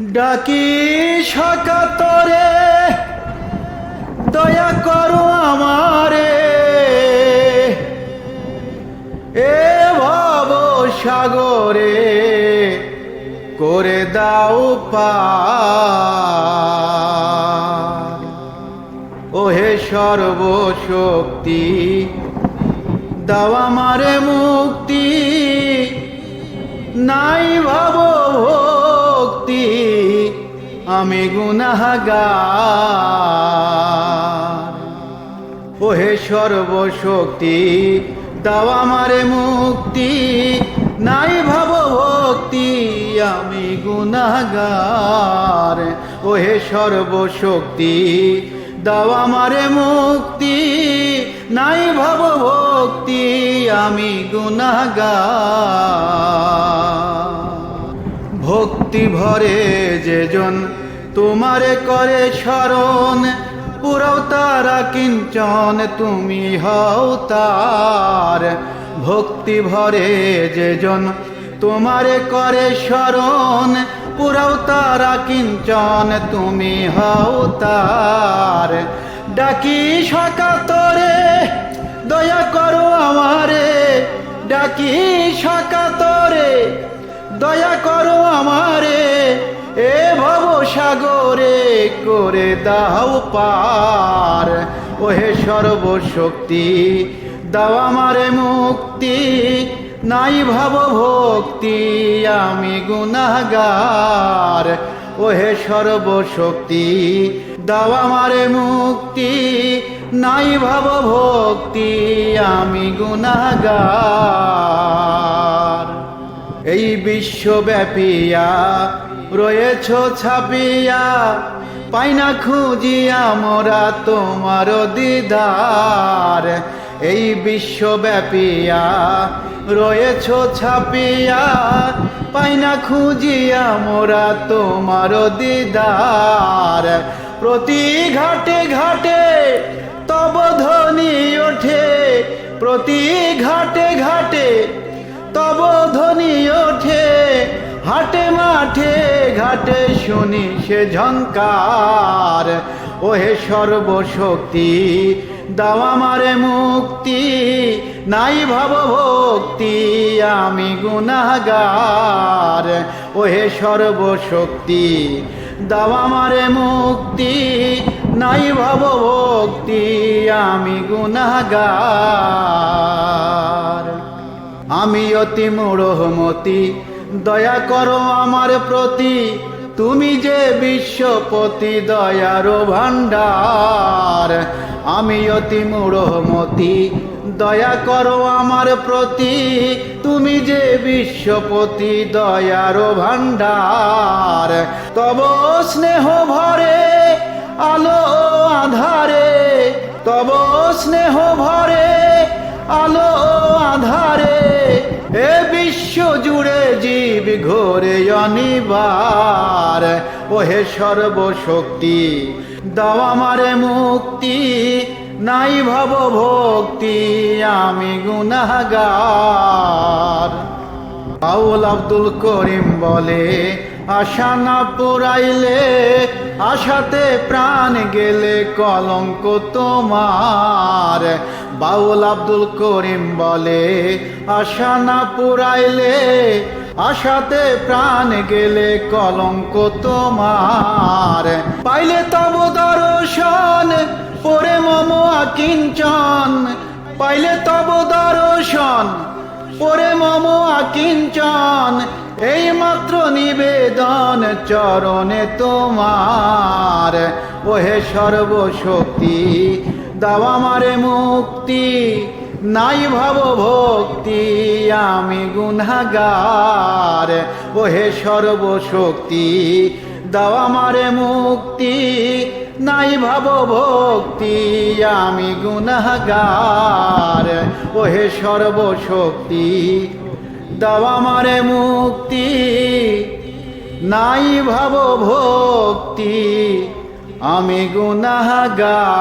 ডাকি সকাতরে, দয়া করো আমারে। এ ভব সাগরে করে দাও পার ওহে সর্বশক্তি, দাও আমারে মুক্তি। নাই ভাব আমি গুনাহগার। ওহে সর্বশক্তি, দাও আমারে মুক্তি। নাই ভাব ভক্তি আমি গুনাহগার। ওহে সর্বশক্তি, দাও আমারে মুক্তি। নাই ভাব ভক্তি আমি গুনাহগার। ভক্তি ভরে যেজন তোমারে করে স্মরণ পুরাও তারা কিঞ্চন তুমি হও তার। ভক্তি ভরে যেজন তোমারে করে স্মরণ পুরাও তারা কিঞ্চন তুমি হও তার। ডাকি সকাতরে, দয়া করো আমারে। ডাকি সকাতরে, দয়া করো আমারে। এ ভব সাগরে করে দাও পার। ওহে সর্বশক্তি, দাও আমারে মুক্তি। নাই ভাব ভক্তি, আমি গুনাহগার ওহে সর্বশক্তি, দাও আমারে মুক্তি। নাই ভাব ভক্তি, আমি গুনাহগার এই বিশ্বব্যাপিয়া রয়েছ ছাপিয়া। পাই না খুঁজিয়া মোরা তোমার দিদার। এই বিশ্বব্যাপিয়া রয়েছ ছাপিয়া। পাই না খুঁজিয়া মোরা তোমার দিদার। প্রতি ঘাটে ঘাটে তব ধ্বনি ওঠে। প্রতি ঘাটে ঘাটে তব ধ্বনি ওঠে ঘাটে শুনি সে ঝঙ্কার ওহে সর্বশক্তি, দাও আমারে মুক্তি, নাই ভাব ভক্তি আমি গুনাহগার ওহে সর্বশক্তি, দাও আমারে মুক্তি, নাই ভাব ভক্তি আমি গুনাহগার আমি অতি মূঢ়মতি দয়া করো আমার প্রতি, তুমি যে বিশ্বপতি দয়ার ভাণ্ডার, আমি অতি মূঢ়মতি দয়া করো আমার প্রতি, তুমি যে বিশ্বপতি দয়ার ভাণ্ডার। তব স্নেহ ভরে, আলো আধারে, তব স্নেহ ভরে, আলো আধারে, এ বিশ্ব জুড়ে জীব ঘোরে অনিবার। ওহে সর্বশক্তি, দাও আমারে মুক্তি, নাই ভব ভক্তি আমি গুনাহগার। আউল আব্দুল করিম বলে, আশা না পুরাইলে আশাতে প্রাণ গেলে কলঙ্ক তোমার। বাউল আব্দুল করিম বলে, আশা না পুরাইলে, আশাতে প্রাণ গেলে কলঙ্ক তোমার। পাইলে তব দর্শন, পরে মম আকিঞ্চন। পাইলে তব দর্শন, পরে মম আকিঞ্চন। এই মাত্র নিবেদন চরণে তোমার। ওহে সর্বশক্তি, দাও আমারে মুক্তি, নাই ভাব ভক্তি আমি গুনাহগার ওহে সর্বশক্তি, দাও আমারে মুক্তি, নাই ভাব ভক্তি আমি গুনাহগার ওহে সর্বশক্তি দাও আমারে মুক্তি নাই ভাব ভক্তি আমি গুনাহগার।